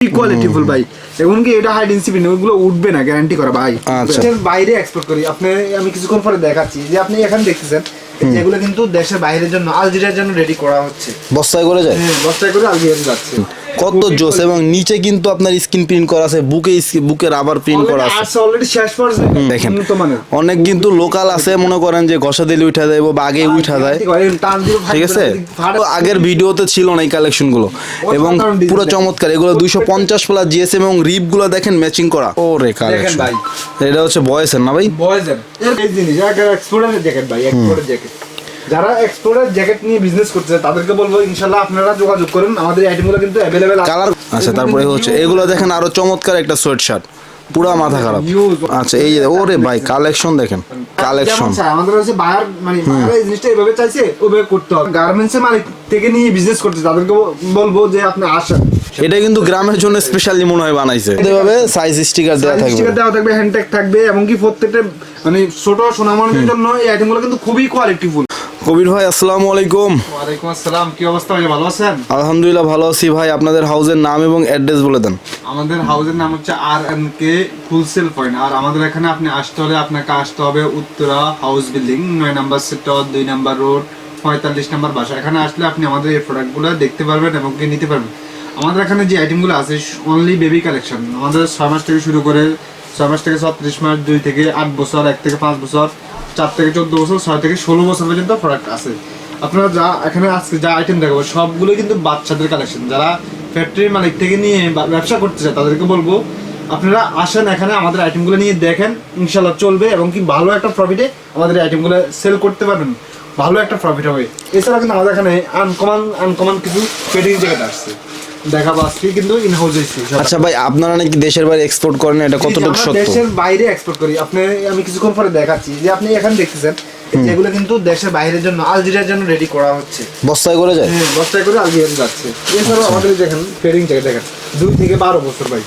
কোয়ালিটিফুল ভাই এখন কি এটা হাইড ডেন্সিটি ওগুলো উঠবে না গ্যারান্টি করা ভাই আচ্ছা। বাইরে এক্সপোর্ট করি। আপনি আমি কিছুক্ষণ পরে দেখাচ্ছি। যে আপনি এখানে দেখতেছেন এগুলো কিন্তু দেশের বাইরের জন্য আলজেরিয়ার জন্য রেডি করা হচ্ছে। বস্তায় করে যায়? হ্যাঁ বস্তায় করে আলজেরিয়ান যাচ্ছে। কত জোস এবং নিচে কিন্তু আপনার স্ক্রিন প্রিন্ট করা আছে বুকে বুকে রাবার প্রিন্ট করা আছে অলরেডি শেষ পর্যায়ে। দেখেন। অনেক কিন্তু লোকাল আছে মনে করেন যে ঘষা দিলে উঠা যায় বা আগে উঠা যায়। ঠিক আছে? তো আগের ভিডিওতে ছিল না এই কালেকশনগুলো। এবং পুরো চমৎকার এগুলো দুইশো পঞ্চাশ প্লাস জিএসএম এবং রিপগুলো দেখেন ম্যাচিং করা। ও রে কালেকশন ভাই। এটা হচ্ছে বয়সের না ভাই? বয়েজের এই জিনিস জ্যাকেট ভাই জ্যাকেট যারা এক্সপোর্টের জ্যাকেট নিয়ে বিজনেস করছে তাদেরকে বলব ইনশাল্লাহ আপনারা যোগাযোগ করুন। আমাদের আইটেমগুলো কিন্তু অ্যাভেলেবেল কালার আচ্ছা তারপরে হচ্ছে এগুলো দেখেন আরও চমৎকার একটা সোয়েট শার্ট পুরা মাথা খারাপ। আচ্ছা এই যে ওরে ভাই কালেকশন দেখেন কালেকশন আমাদের হচ্ছে বায়ার মানে বায়ার এই জিনিসটা এভাবে চাইছে ওভাবে করতে হবে। গার্মেন্টস এর মালিক থেকে নিয়ে বিজনেস করছে তাদেরকে বলব যে আপনি আসেন। এটা কিন্তু গ্রামের জন্য স্পেশালি মনে হয় বানাইছে। এভাবে সাইজ স্টিকার দেওয়া থাকবে। স্টিকার দেওয়া থাকবে হ্যান্ডট্যাগ থাকবে এমনকি প্রত্যেকটা মানে ছোট সোনামণির জন্য এই আইটেমগুলো কিন্তু খুবই কোয়ালিটিফুল কবির ভাই আসসালামু আলাইকুম। ওয়ালাইকুম আসসালাম কি অবস্থা ভাই ভালো আছেন? আলহামদুলিল্লাহ ভালো আছি ভাই। আপনাদের হাউসের নাম এবং অ্যাড্রেস বলে দেন। আমাদের হাউসের নাম হচ্ছে R N K wholesale point আর আমাদের এখানে আপনি আসতে হলে আপনাকে আসতে হবে উত্তরা হাউস বিল্ডিং নয় নাম্বার সেক্টর দুই নাম্বার রোড পঁয়তাল্লিশ নাম্বার বাসা। এখানে আসলে আপনি আমাদের এই প্রোডাক্টগুলো দেখতে পারবেন এবং নিতে পারবেন। আমাদের এখানে যে আইটেমগুলো আছে অনলি বেবি কালেকশন আমাদের ছয় মাস থেকে শুরু করে ছয় মাস থেকে ছত্রিশ মাস, দুই থেকে আট বছর, এক থেকে পাঁচ বছর, চার থেকে চোদ্দ বছর, ছয় থেকে ষোলো বছর পর্যন্ত প্রোডাক্ট আছে। আপনারা যা এখানে আজকে যা আইটেম দেখাবো সবগুলো কিন্তু বাচ্চাদের কালেকশন যারা ফ্যাক্টরির মালিক থেকে নিয়ে ব্যবসা করতে চায়, তাদেরকে বলব, আপনারা আসেন এখানে, আমাদের আইটেমগুলো নিয়ে দেখেন ইনশাল্লাহ চলবে এবং কি ভালো একটা প্রফিটে আমাদের আইটেমগুলো সেল করতে পারবেন। ভালো একটা প্রফিট হবে। এছাড়া কিন্তু আমাদের এখানে আনকমন আনকমন কিছু পেডিং জ্যাকেট আসছে দেখাবো আজকে কিন্তু ইন হাউস আচ্ছা ভাই আপনারা নাকি দেশের বাইরে এক্সপোর্ট করেন এটা কতটুকু সত্য? দেশের বাইরে এক্সপোর্ট করি। আপনি আমি কিছুক্ষণ পরে দেখাচ্ছি। যে আপনি এখানে দেখতেছেন যেগুলো কিন্তু দেশের বাইরের জন্য আলজেরিয়ার জন্য রেডি করা হচ্ছে। বস্তায় করে যায়? হ্যাঁ বস্তায় করে আলজেরিয়ান যাচ্ছে। এছাড়াও আমাদের দেখেন পেডিং জ্যাকেট দেখেন। দুই থেকে বারো বছর ভাই।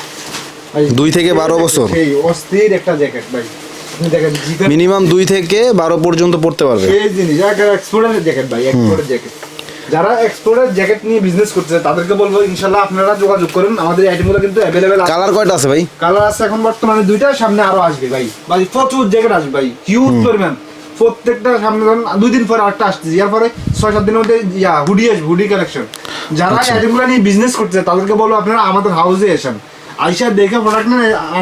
দুই থেকে বারো বছর? সেই অস্থির একটা জ্যাকেট ভাই। দেখেন মিনিমাম দুই থেকে বারো পর্যন্ত পড়তে পারবে। সেই জিনিস এক্সপোর্টের জ্যাকেট ভাই এক্সপোর্টের জ্যাকেট যারা এক্সপোর্টের জ্যাকেট নিয়ে বিজনেস করছে তাদেরকে বলব ইনশাল্লাহ আপনারা যোগাযোগ করুন। আমাদের আইটেমগুলো কিন্তু অ্যাভেলেবেল কালার কয়টা আছে ভাই? কালার আছে এখন বর্তমানে দুইটা সামনে আরও আসবে ভাই। ভাই প্রচুর জ্যাকেট আসবে ভাই হিউজ পরিমাণ। প্রত্যেকটা সামনে ধরুন দুই দিন পরে আরেকটা আসছে ইয়ার পরে ছয় সাত দিনের মধ্যে ইয়া হুডি আসবে হুডি কালেকশন যারা আচ্ছা। আইটেমগুলো নিয়ে বিজনেস করছে তাদেরকে বলব আপনারা আমাদের হাউসে এসেন। আইসা দেখে প্রোডাক্ট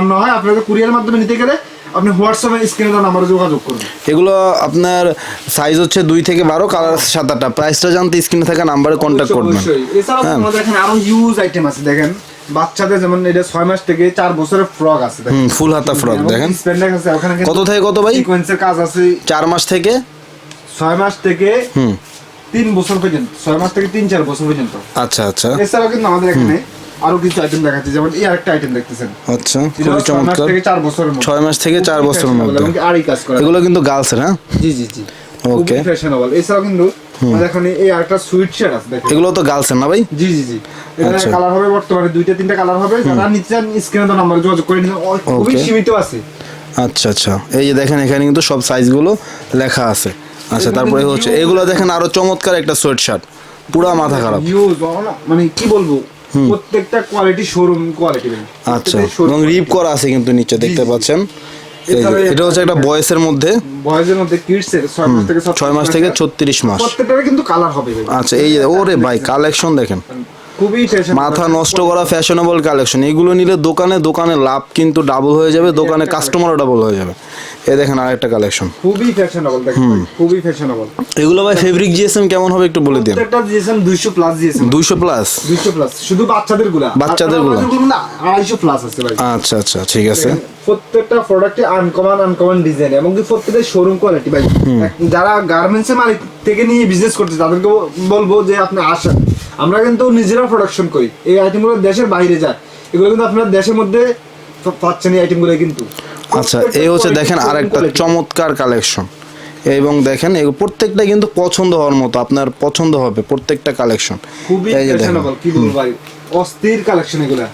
না হয় আপনাদের কুরিয়ার মাধ্যমে নিতে গেলে আপনি হোয়াটসঅ্যাপে স্ক্রিনে দেওয়া নাম্বারে যোগাযোগ করুন। এগুলো আপনার সাইজ হচ্ছে দুই থেকে বারো কালার সাত আটটা। প্রাইসটা জানতে স্ক্রিনে থাকা নাম্বারে কন্ট্যাক্ট করবেন। এছাড়াও হ্যাঁ। আমাদের এখানে আরও হিউজ আইটেম আছে দেখেন। বাচ্চাদের যেমন এটা ছয় মাস থেকে চার বছরের ফ্রক আছে হুম ফুল হাতা ফ্রক দেখেন। আছে ওখানে কত থেকে কত ভাই? সিকোয়েন্সের কাজ আছে। চার মাস থেকে? ছয় মাস থেকে হুম। তিন বছর পর্যন্ত ছয় মাস থেকে তিন চার বছর পর্যন্ত। আচ্ছা আচ্ছা। এছাড়াও কিন্তু আমাদের এখানে আরও কিছু আইটেম দেখাচ্ছি যেমন এই আরেকটা আইটেম দেখতেছেন। আচ্ছা খুবই চমৎকার। থেকে চার বছরের মধ্যে। ছয় মাস থেকে চার বছরের মধ্যে। কি আরই কাজ করা। এগুলো কিন্তু গার্লসের হ্যাঁ? জি জি জি. খুবই ফ্যাশনেবল এছাড়াও কিন্তু আমাদের এই আরেকটা সুইট শার্ট আছে দেখেন। এগুলো তো গার্লসের না ভাই? জি জি জি। এখানে আচ্ছা। কালার হবে বর্তমানে দুইটা তিনটা কালার হবে। যারা নিচে স্ক্রিনে তো নাম্বার যোগাযোগ করে নিন খুবই সীমিত আছে। আচ্ছা আচ্ছা। এই যে দেখেন এখানে কিন্তু সব সাইজগুলো লেখা আছে। আচ্ছা তারপরে হচ্ছে এগুলো দেখেন আরও চমৎকার একটা সোয়েট শার্ট পুরা মাথা খারাপ। মানে কি বলব? প্রত্যেকটা কোয়ালিটি শোরুম কোয়ালিটি আচ্ছা। এবং রিপ করা আছে কিন্তু নিচে দেখতে। পাচ্ছেন। এটা হচ্ছে একটা বয়সের মধ্যে। বয়সের মধ্যে কিডস এর 6 মাস থেকে 6 মাস থেকে ছত্রিশ মাস। প্রত্যেকটারে কিন্তু কালার হবে। আচ্ছা এই ওরে ভাই কালেকশন দেখেন। খুবই মাথা নষ্ট করা ফ্যাশনেবল কালেকশন এগুলো নিলে দোকানে দোকানে লাভ কিন্তু ডাবল হয়ে যাবে দোকানে কাস্টমারও ডাবল হয়ে যাবে। এই দেখেন আরেকটা কালেকশন খুবই ফ্যাশনেবল দেখেন খুবই ফ্যাশনেবল এগুলো ভাই ফেব্রিক জিএসএম কেমন হবে একটু বলে দিন। প্রত্যেকটা দিয়েছেন 200 প্লাস দিয়েছেন দুইশো প্লাস 200 প্লাস শুধু বাচ্চাদেরগুলা বাচ্চাদেরগুলা। না 250 প্লাস আছে ভাই। আচ্ছা আচ্ছা ঠিক আছে। প্রত্যেকটা প্রোডাক্টে আনকমন আনকমন ডিজাইন এবং কি প্রত্যেকটা শোরুম কোয়ালিটি ভাই। যারা গার্মেন্টস এর মালিক থেকে নিয়ে বিজনেস করছে তাদেরকে বলব যে আপনি আসেন। আমরা কিন্তু নিজেরা প্রোডাকশন করি। এই আইটেমগুলো দেশের বাইরে যায়। এগুলো কিন্তু আপনার দেশের মধ্যে পাচ্ছেন এই আইটেমগুলো কিন্তু। আচ্ছা এই হচ্ছে দেখেন আরেকটা চমৎকার কালেকশন এবং দেখেন এগুলো প্রত্যেকটা কিন্তু পছন্দ হওয়ার মতো আপনার পছন্দ হবে প্রত্যেকটা কালেকশন খুবই ফ্যাশনেবল কি বলব ভাই? অস্থির কালেকশন এগুলা।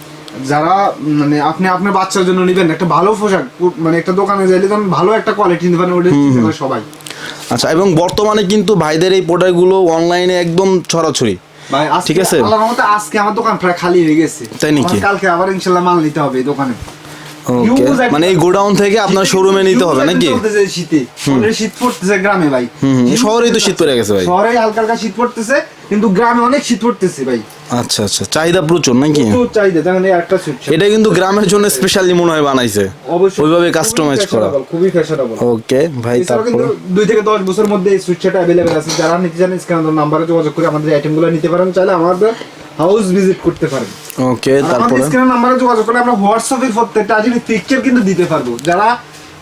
যারা মানে আপনি আপনার বাচ্চার জন্য নেবেন একটা ভালো পোশাক মানে একটা দোকানে যাইলে তখন ভালো একটা কোয়ালিটি নেবেন ওটা সবাই। আচ্ছা এবং বর্তমানে কিন্তু ভাইদের এই প্রোডাক্টগুলো অনলাইনে একদম ছড়াছড়ি। ঠিক আছে। আজকে আমার দোকান প্রায় খালি হয়ে গেছে। তাই নাকি? কালকে আবার ইনশাআল্লাহ মাল নিতে হবে দোকানে। মানে এই গোডাউন থেকে আপনার শোরুমে নিতে হবে নাকি? শীতে। শীত পড়তেছে গ্রামে ভাই। শহরেই তো শীত পড়ে গেছে ভাই। শহরে হালকা হালকা শীত পড়তেছে কিন্তু গ্রামে অনেক শীত পড়তেছে ভাই। আচ্ছা আচ্ছা। চাহিদা প্রচুর নাকি? চাহিদা দেখেন একটা সুইট এটা কিন্তু গ্রামের জন্য স্পেশালি মনে হয় বানাইছে। ওইভাবে কাস্টমাইজ করা। খুবই ফ্যাশনেবল ওকে ভাই তারপরে কিন্তু দুই থেকে দশ বছরের মধ্যে এই সুইটশার্ট অ্যাভেলেবেল আছে। যারা নিতে চান স্ক্যান নাম্বারে যোগাযোগ করে আমাদের আইটেমগুলো নিতে পারেন। চাইলে আমাদের হাউস ভিজিট করতে পারেন ওকে তারপরে? স্ক্যান নাম্বারে যোগাযোগ করে আমরা হোয়াটসঅ্যাপের প্রত্যেকটা আজকে পিকচার কিন্তু দিতে পারব। যারা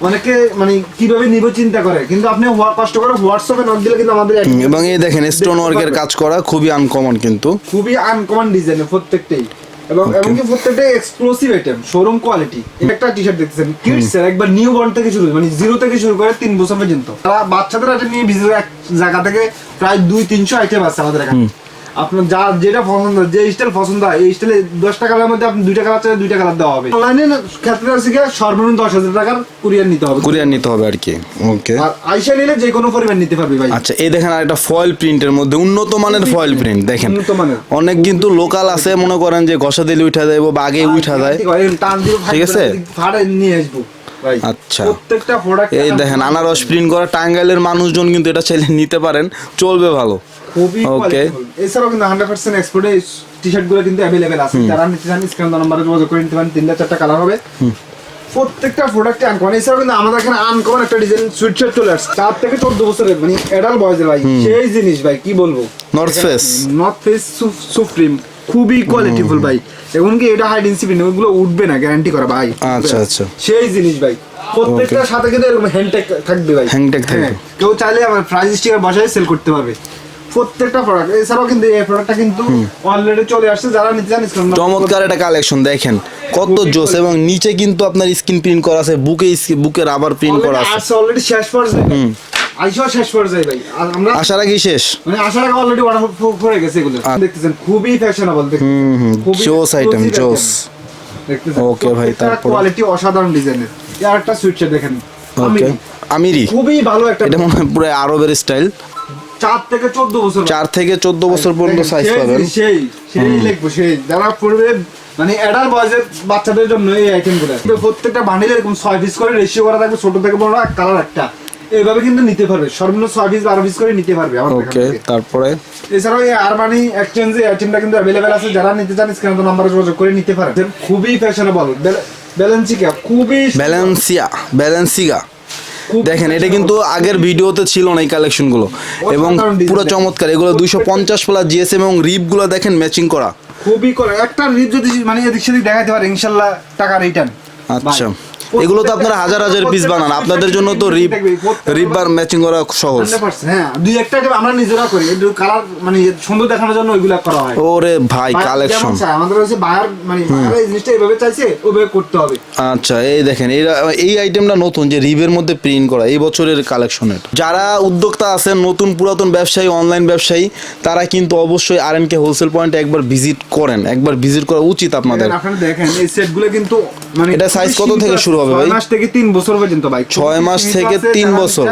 অনেকে মানে কীভাবে নিব চিন্তা করে কিন্তু আপনি কষ্ট করে হোয়াটসঅ্যাপে নক দিলে কিন্তু আমাদের এবং এই দেখেন স্টোন ওয়ার্কের কাজ করা খুবই আনকমন কিন্তু। খুবই আনকমন ডিজাইনের প্রত্যেকটাই। এবং এমনকি প্রত্যেকটাই এক্সক্লুসিভ আইটেম শোরুম কোয়ালিটি একটা টি শার্ট দেখতেছেন কিডস এর একবার নিউ বর্ন থেকে শুরু মানে জিরো থেকে শুরু করে তিন বছর পর্যন্ত। তারা বাচ্চাদের আইটেম নিয়ে বিজনেস এক জায়গা থেকে প্রায় দুই তিনশো আইটেম আছে আমাদের এখানে। আপনার যা যেটা পছন্দ যে স্টাইল পছন্দ হয় এই স্টাইলে দশটা কালার মধ্যে আপনি দুইটা কালার চাইলে দুইটা কালার দেওয়া হবে। অনলাইনে ক্ষেত্রে আছে কি সর্বনিম্ন দশ হাজার টাকার কুরিয়ার নিতে হবে। কুরিয়ার নিতে হবে আর কি। ওকে আর আইসা নিলে যে কোনো পরিমাণ নিতে পারবে ভাই। আচ্ছা এই দেখেন আর একটা ফয়েল প্রিন্টের মধ্যে উন্নত মানের ফয়েল প্রিন্ট দেখেন। উন্নত মানের। অনেক কিন্তু লোকাল আছে মনে করেন যে ঘষা দিলে উঠা যায় বা আগে উঠা যায়। টান দিয়ে ঠিক আছে? ফাড়ে নিয়ে আসব। আচ্ছা। প্রত্যেকটা প্রোডাক্ট এই দেখেন আনারস প্রিন্ট করা টাঙ্গাইলের মানুষজন কিন্তু এটা চাইলে নিতে পারেন চলবে ভালো। খুবই Okay. এছাড়াও কিন্তু হান্ড্রেড পার্সেন্ট এক্সপোর্টে টি শার্টগুলো কিন্তু অ্যাভেলেবেল আছে। যারা নিতে চান স্ক্রিন নাম্বারে যোগাযোগ করে নিতে পারেন তিনটা চারটা কালার হবে। প্রত্যেকটা প্রোডাক্টে আনকমন এছাড়াও কিন্তু আমাদের এখানে আনকমন একটা ডিজাইন সুইট শার্ট চলে আসছে। চার থেকে চোদ্দ বছরের মানে এডাল বয়সের ভাই। সেই জিনিস ভাই কি বলব? North Face। North Face supreme খুবই কোয়ালিটিফুল ভাই। এমনকি এটা হাই ডেন্সিটি ওগুলো উঠবে না গ্যারান্টি করা ভাই। আচ্ছা, আচ্ছা। সেই জিনিস ভাই। প্রত্যেকটার সাথে কিন্তু এরকম হ্যান্ডটেক থাকবে ভাই। Tag থাকবে। কেউ চাইলে আমার প্রাইস স্টিকার বসায় সেল করতে পারবে। প্রত্যেকটা প্রোডাক্ট এছাড়াও কিন্তু এই প্রোডাক্টটা কিন্তু অলরেডি চলে আসছে যারা নিতে চান চমৎকার একটা কালেকশন দেখেন। কত জোস এবং নিচে কিন্তু আপনার স্ক্রিন প্রিন্ট করা আছে বুকে বুকে রাবার প্রিন্ট করা আছে। অলরেডি শেষ আইসো শেষ পর্যায়ে ভাই। আমরা আসার আগেই শেষ। মানে আসার আগে অলরেডি পড়ে গেছে এগুলো। দেখতেছেন খুবই ফ্যাশনেবল জোস item, জোস। Okay ভাই, তারপরে? কোয়ালিটি অসাধারণ ডিজাইনের আর একটা সুইটশার্ট দেখেন। Okay Amiri. খুবই ভালো একটা এটা মনে হয় পুরো আরবের স্টাইল চার থেকে চোদ্দ বছর চার থেকে চোদ্দ বছর পর্যন্ত সাইজ সেই পাবেন। সেই সেই লিখব সেই। যারা পড়বে মানে এডাল বয়সের বাচ্চাদের জন্য এই আইটেমগুলো। প্রত্যেকটা বান্ডিল এরকম ছয় পিস করে রেশিও করা থাকবে ছোট থেকে বড় কালার একটা। এইভাবে কিন্তু নিতে পারবে। সর্বনিম্ন ছয় পিস বারো পিস করে নিতে পারবে আমার ওকে তারপরে? এছাড়াও এই আরমানি এক্সচেঞ্জ আইটেমটা কিন্তু অ্যাভেলেবেল আছে যারা নিতে চান স্ক্রিন নাম্বারে যোগাযোগ করে নিতে পারেন। খুবই ফ্যাশনেবল ব্যালেন্সিকা খুবই ব্যালেন্সিয়া ব্যালেন্সিকা দেখেন এটা কিন্তু আগের ভিডিওতে ছিল না এই কালেকশনগুলো। এবং পুরো চমৎকার। এগুলো দুইশো পঞ্চাশ প্লাস জিএসএম এবং রিপগুলো দেখেন ম্যাচিং করা। খুবই করে। একটা রিপ যদি মানে এদিক সেদিক দেখাতে পারে ইনশাল্লাহ টাকা রিটার্ন আচ্ছা। এগুলো তো আপনারা হাজার হাজার পিস বানান। আপনাদের জন্য তো রিপ রিপ বার ম্যাচিং করা সহজ। হ্যাঁ দুই একটা আমরা নিজেরা করি কালার মানে সুন্দর দেখানোর জন্য ওইগুলা করা হয়। ওরে ভাই কালেকশন আমাদের হচ্ছে বায়ার মানে এই জিনিসটা এইভাবে চাইছে ওইভাবে করতে হবে। আচ্ছা এই দেখেন এই এই আইটেমটা নতুন যে রিবের মধ্যে প্রিন্ট করা এই বছরের কালেকশনের যারা উদ্যোক্তা আছেন নতুন পুরাতন ব্যবসায়ী অনলাইন ব্যবসায়ী তারা কিন্তু অবশ্যই আর কে হোলসেল পয়েন্টে একবার ভিজিট করেন। একবার ভিজিট করা উচিত আপনাদের। আপনারা দেখেন এই সেটগুলো কিন্তু মানে এটা সাইজ কত থেকে শুরু হবে? ছয় ভাই? মাস থেকে তিন বছর পর্যন্ত ভাই। ছয় মাস থেকে তিন বছর।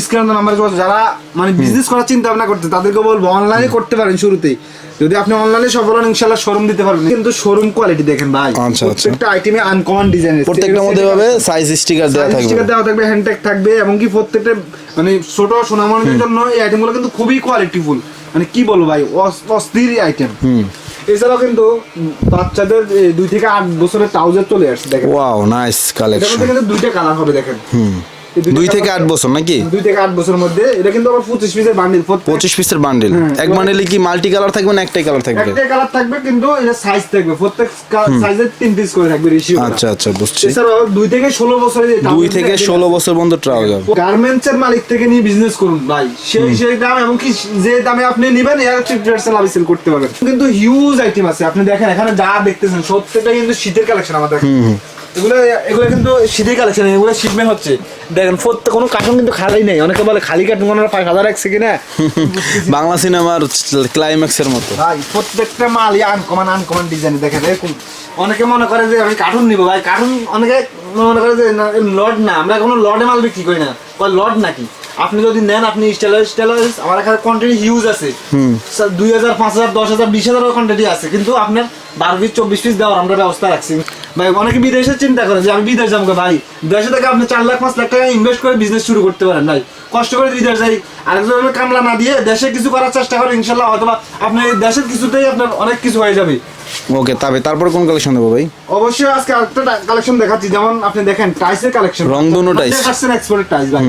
স্ক্রিন নাম্বার যারা মানে বিজনেস করার চিন্তা ভাবনা করতে তাদেরকে বলব অনলাইনে করতে পারেন শুরুতেই। যদি আপনি অনলাইনে সফল হন ইনশাল্লাহ শোরুম দিতে পারবেন। কিন্তু শোরুম কোয়ালিটি দেখেন ভাই। আচ্ছা, আচ্ছা। প্রত্যেকটা আইটেমে আনকমন ডিজাইন প্রত্যেকটার মধ্যে এভাবে সাইজ স্টিকার দেওয়া থাকবে। স্টিকার দেওয়া থাকবে হ্যান্ডটেগ থাকবে এবং কি প্রত্যেকটা মানে ছোট সোনামনের জন্য এই আইটেমগুলো কিন্তু খুবই কোয়ালিটিফুল মানে কি বলব ভাই অস- অস্থির আইটেম এছাড়াও কিন্তু বাচ্চাদের দুই থেকে আট বছরের ট্রাউজার চলে আসছে দেখেন। ওয়াও নাইস কালেকশন দুইটা কালার হবে দেখেন। দুইটা দুই থেকে আট বছর নাকি? দুই থেকে আট বছরের মধ্যে এটা কিন্তু আবার পঁচিশ পিসের বান্ডিল পঁচিশ পিসের বান্ডিল হ্যাঁ, এক বান্ডিলে কি মাল্টি কালার থাকবে না একটাই কালার থাকবে? একটাই কালার থাকবে কিন্তু এটা সাইজ থাকবে। প্রত্যেক সাইজের তিন পিস করে থাকবে রেশিও আচ্ছা আচ্ছা বুঝছি। দুই থেকে ষোলো বছরের যে দুই থেকে ষোলো বছর পর্যন্ত ট্রাউজার গার্মেন্টস এর মালিক থেকে নিয়ে বিজনেস করুন ভাই। সেই সেই দাম এবং কি যে দামে আপনি নেবেন এর ফিফটি পার্সেন্ট লাভ সেল করতে পারবেন। কিন্তু হিউজ আইটেম আছে। আপনি দেখেন এখানে যা দেখতেছেন সত্যিটা কিন্তু শীতের কালেকশন আমাদের এগুলো এগুলো কিন্তু শীতের কালেকশন এগুলো শিপমেন্ট হচ্ছে। দেখেন প্রত্যেক কোনো কার্টুন কিন্তু খালি নেই। অনেকে বলে খালি কার্টুন ওনারা পাঁচ হাজার একশো কিনা। বাংলা সিনেমার ক্লাইম্যাক্সের মতো। ভাই প্রত্যেকটা মালই আনকমন আনকমন ডিজাইন দেখেন এরকম অনেকে মনে করে যে আমি কার্টুন নিবো। ভাই কার্টুন অনেকে মনে করে যে লর্ড না। আমরা কোনো লর্ডে মাল বিক্রি করি না। লর্ড নাকি? আপনি যদি নেন আপনি স্টেলার স্টেলার আমার এখানে কোয়ান্টিটি হিউজ আছে। দুই হাজার পাঁচ হাজার দশ হাজার বিশ হাজার কোয়ান্টিটি আছে। কিন্তু আপনার বারো পিস চব্বিশ পিস দেওয়ার আমরা ব্যবস্থা রাখছি। ভাই, অনেকে বিদেশে চিন্তা করে যে আমি বিদেশ যাব ভাই। দেশে থেকে আপনি চার লাখ, পাঁচ লাখ টাকা ইনভেস্ট করে বিজনেস শুরু করতে পারেন ভাই। কষ্ট করে বিদেশ যাই। আরেকজন কামলা না দিয়ে দেশে কিছু করার চেষ্টা করেন ইনশাল্লাহ অথবা আপনার দেশের কিছুতেই আপনার অনেক কিছু হয়ে যাবে। ওকে তবে তারপর কোন কালেকশন দেবো ভাই? অবশ্যই আজকে আরেকটা কালেকশন দেখাচ্ছি যেমন আপনি দেখেন টাইসের কালেকশন রংধনু টাইস। এক্সপোর্টের টাইস ভাই।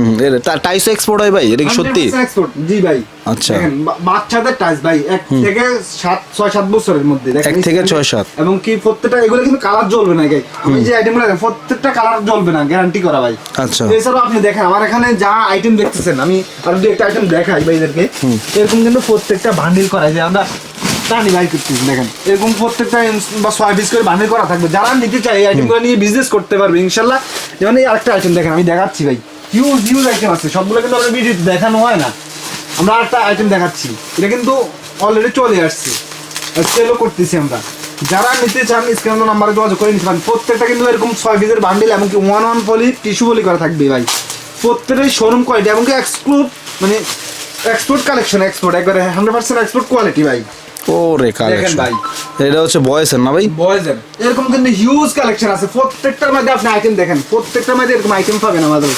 টাইস এক্সপোর্ট হয় ভাই এটা কি সত্যি? 100% জি ভাই। আচ্ছা। বাচ্চাদের টাইস ভাই এক থেকে সাত ছয় সাত বছরের মধ্যে দেখেন, এক থেকে ছয় সাত। এবং কি প্রত্যেকটা এগুলো কিন্তু কালার জ্বলবে না গাই আমি যে আইটেমগুলো প্রত্যেকটা কালার জ্বলবে না গ্যারান্টি করা ভাই। আচ্ছা। এছাড়াও আপনি দেখেন আমার এখানে যা আইটেম দেখতেছেন আমি আর দু একটা আইটেম দেখাই ভাইদেরকে। এরকম কিন্তু প্রত্যেকটা বান্ডিল করা যায় আমরা টানি ভাই করতেছি দেখেন। এরকম প্রত্যেকটা বা ছয় পিস করে বান্ডিল করা থাকবে। যারা নিতে চায় এই আইটেমগুলো নিয়ে বিজনেস করতে পারবে ইনশাল্লাহ। যেমন এই আরেকটা আইটেম দেখেন আমি দেখাচ্ছি ভাই। হিউজ হিউজ আইটেম আছে। সবগুলো কিন্তু আমরা ভিডিওতে দেখানো হয় না। আমরা আরেকটা আইটেম দেখাচ্ছি। এটা কিন্তু অলরেডি চলে আসছে। সেলও করতেছি আমরা। যারা নিতে চান স্ক্রিন নাম্বারে যোগাযোগ করে নিতে পারেন। প্রত্যেকটা কিন্তু এরকম ছয় পিসের বান্ডিল এমনকি one one poly tissue poly করা থাকবে ভাই। প্রত্যেকটাই শোরুম কোয়ালিটি এমনকি এক্সক্লুড মানে এক্সপোর্ট কালেকশন এক্সপোর্ট একবারে হান্ড্রেড পার্সেন্ট এক্সপোর্ট কোয়ালিটি ভাই। ও রে কালেকশন ভাই। এটা হচ্ছে বয়সের না ভাই? বয়েজের এরকম কিন্তু হিউজ কালেকশন আছে। প্রত্যেকটার মধ্যে আপনি আইটেম দেখেন। প্রত্যেকটার মধ্যে এরকম আইটেম পাবেন আমাদের।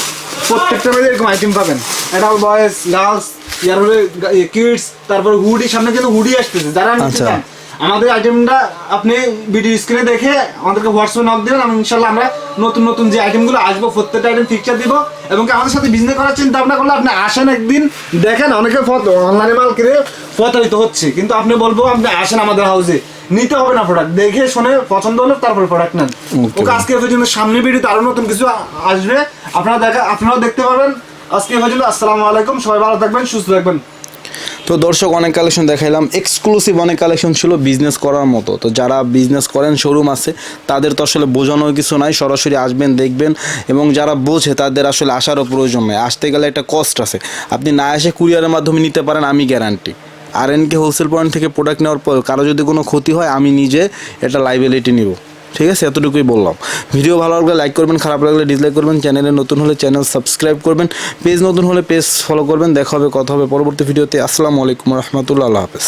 প্রত্যেকটার মধ্যে এরকম আইটেম পাবেন। এটা বয়েজ গার্লস ইয়ার হলে কিডস তারপর হুডি সামনে কিন্তু হুডি আসতেছে। যারা আচ্ছা। আমাদের আইটেমটা আপনি ভিডিও স্ক্রিনে দেখে আমাদেরকে হোয়াটসঅ্যাপ নক দিবেন আমি ইনশাল্লাহ আমরা নতুন নতুন যে আইটেমগুলো আসব প্রত্যেকটা আইটেম পিকচার দিব। এবং আমাদের সাথে বিজনেস করার চিন্তা ভাবনা করলে আপনি আসেন একদিন দেখেন অনেকে অনলাইনে মাল কিনে প্রতারিত হচ্ছে। কিন্তু আপনি বলব আপনি আসেন আমাদের হাউসে নিতে হবে না প্রোডাক্ট দেখে শুনে পছন্দ হলে তারপর প্রোডাক্ট নেন। ওকে। আজকে পর্যন্ত সামনে ভিডিওতে আরও নতুন কিছু আসবে। আপনারা দেখা আপনারাও দেখতে পাবেন আজকে পর্যন্ত আসসালামু আলাইকুম। সবাই ভালো থাকবেন সুস্থ থাকবেন। তো দর্শক, অনেক কালেকশন দেখাইলাম। এক্সক্লুসিভ অনেক কালেকশন ছিল বিজনেস করার মতো। তো যারা বিজনেস করেন শোরুম আছে, তাদের তো আসলে বোঝানোর কিছু নাই। সরাসরি আসবেন, দেখবেন এবং যারা বোঝে, তাদের আসলে আসারও প্রয়োজন নেই। আসতে গেলে একটা কস্ট আছে। আপনি না এসে কুরিয়ারের মাধ্যমে নিতে পারেন, আমি guarantee R NK wholesale point থেকে প্রোডাক্ট নেওয়ার পর কারও যদি কোনো ক্ষতি হয়, আমি নিজে এটা লাইবিলিটি নিব। ঠিক আছে, এতটুকুই বললাম। ভিডিও ভালো লাগলে লাইক করবেন, খারাপ লাগলে ডিসলাইক করবেন চ্যানেলে নতুন হলে চ্যানেল সাবস্ক্রাইব করবেন পেজ নতুন হলে পেজ ফলো করবেন, দেখা হবে, কথা হবে পরবর্তী ভিডিওতে। আসসালামু আলাইকুম রহমতুল্লাহ হাফেজ।